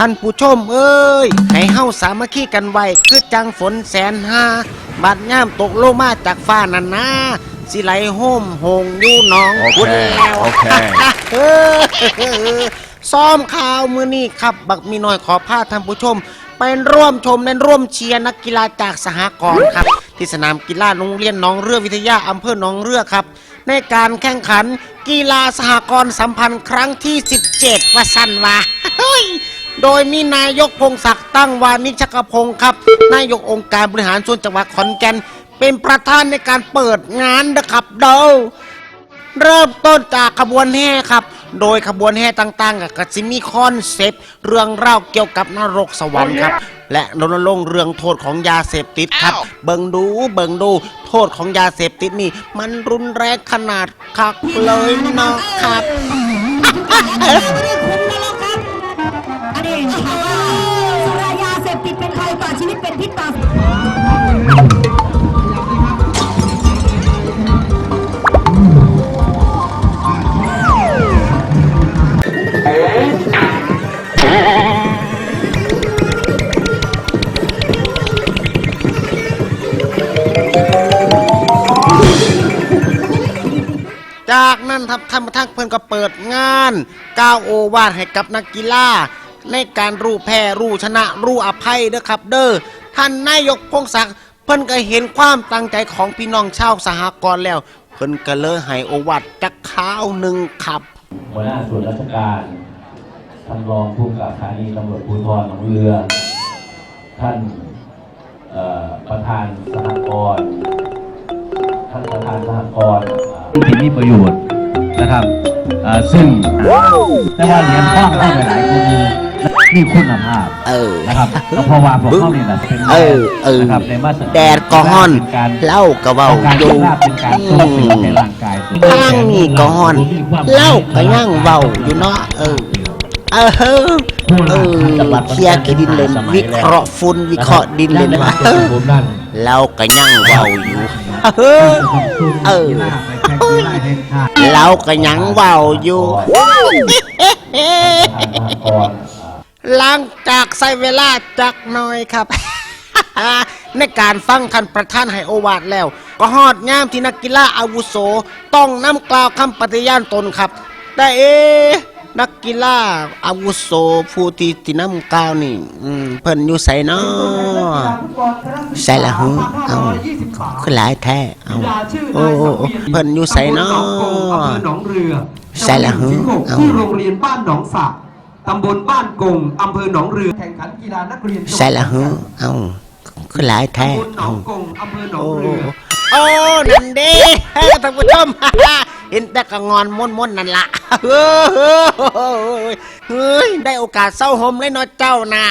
ท่านผู้ชมเอ้ย ให้เฮาสามัคคีกันไว้ คือจังฝนแสนหาบัดย่ามตกลงมาจากฟ้านั่นนะสิไหลโฮมโหงอยู่หนองโอเคคุณแล้วโอเค เออซ้อมข่าวมือนี้ครับ บักมีน้อยขอพาท่านผู้ชม ไปร่วมชมและร่วมเชียร์นักกีฬาจากสหกรณ์ครับ ที่สนามกีฬาโรงเรียนหนองเรือวิทยาอำเภอหนองเรือครับ ในการแข่งขันกีฬาสหกรณ์สัมพันธ์ครั้งที่ 17ว่าสันวา โดยมีนายกพงศักดิ์ตั้งวานิชกพงศ์ครับ นายกองค์การบริหารส่วนจังหวัดขอนแก่น เป็นประธานในการเปิดงานนะครับเดาเริ่มต้นจากขบวนแห่ครับ โดยขบวนแห่ต่างๆก็จะมีคอนเซปต์เรื่องเล่าวเกี่ยวกับนรกสวรรค์ครับ และรณรงค์เรื่องโทษของยาเสพติดครับ เบิงดูเบิงดู โทษของยาเสพติดนี่ มันรุนแรงขนาดคักเลยนะครับ เป็นพิษต่อจากนั้นครับท่านประธานเพื่อนก็เปิดงานก้าวโอวาทให้กับนักกีฬา ในการรู้แพ้รู้ชนะรู้อภัยเด้อครับ เด้อท่านนายกพงศักดิ์เพิ่นก็เห็นความตั้งใจของพี่น้องชาวสหกรณ์แล้ว เพิ่นก็เลยให้โอวาทจักข้าวหนึ่งครับหัวหน้าส่วนราชการท่านรองผู้กำกับสถานีตำรวจภูธรหนองเรือ ท่านเอ่อประธานสหกรณ์ท่านประธานสหกรณ์ที่มีประโยชน์นะครับเอ่อซึ่งแต่ว่าเหรียญทองเข้าไปหลายคน มีคุณภาพเออนะครับก็เพราะว่าพวกเขาเนี่ยนะเป็นเออเออนะครับในมาตรแดดก็ฮ้อนเป็นการเหล้าก็เว้าการอยู่ลาบเป็นการโต้สิ่งในร่างกายข้างนี่ก็ฮ้อนเหล้าก็ย่างเว้าอยู่เนาะเออเออเออเออเคลียร์กี่ดินเลนวิเคราะห์ฝุ่นวิเคราะห์ดินเลนว่าเออผมนั่นเราก็ยังเว้าอยู่เออเออเราก็ยังเว้าอยู่ หลังจากใช้เวลาจักหน่อยครับ ในการฟังท่านประธานให้โอวาทแล้ว ก็ฮอดยามที่นักกีฬาอาวุโส ต้องนำกล่าวคำปฏิญาณตนครับ แต่เอ๊ะนักกีฬาอาวุโสผู้ที่ที่นำกล่าวนี่อืมเพิ่นอยู่ไสเนาะใส่ละหูเอาคือหลายแท้เอาโอ้โอ้โอ้เพิ่นอยู่ไสเนาะอำเภอหนองเรือใช่แล้วจังหวัดเอา ที่โรงเรียนบ้านหนองสัก ตำบลบ้านกงอำเภอหนองเรือแข่งขันกีฬานักเรียนจังหวัดใส่ละหูเอาคือหลายแท้ตำบลหนอเอางกงอำเภอหนอโอ้งเรือโอ้นั่นเด้ท่านผู้ชม เห็นแต่กระงอนม้วนๆนั่นละเฮ้ยเฮ้ยได้โอกาสเศร้าหมเลยเนาะเจ้านะ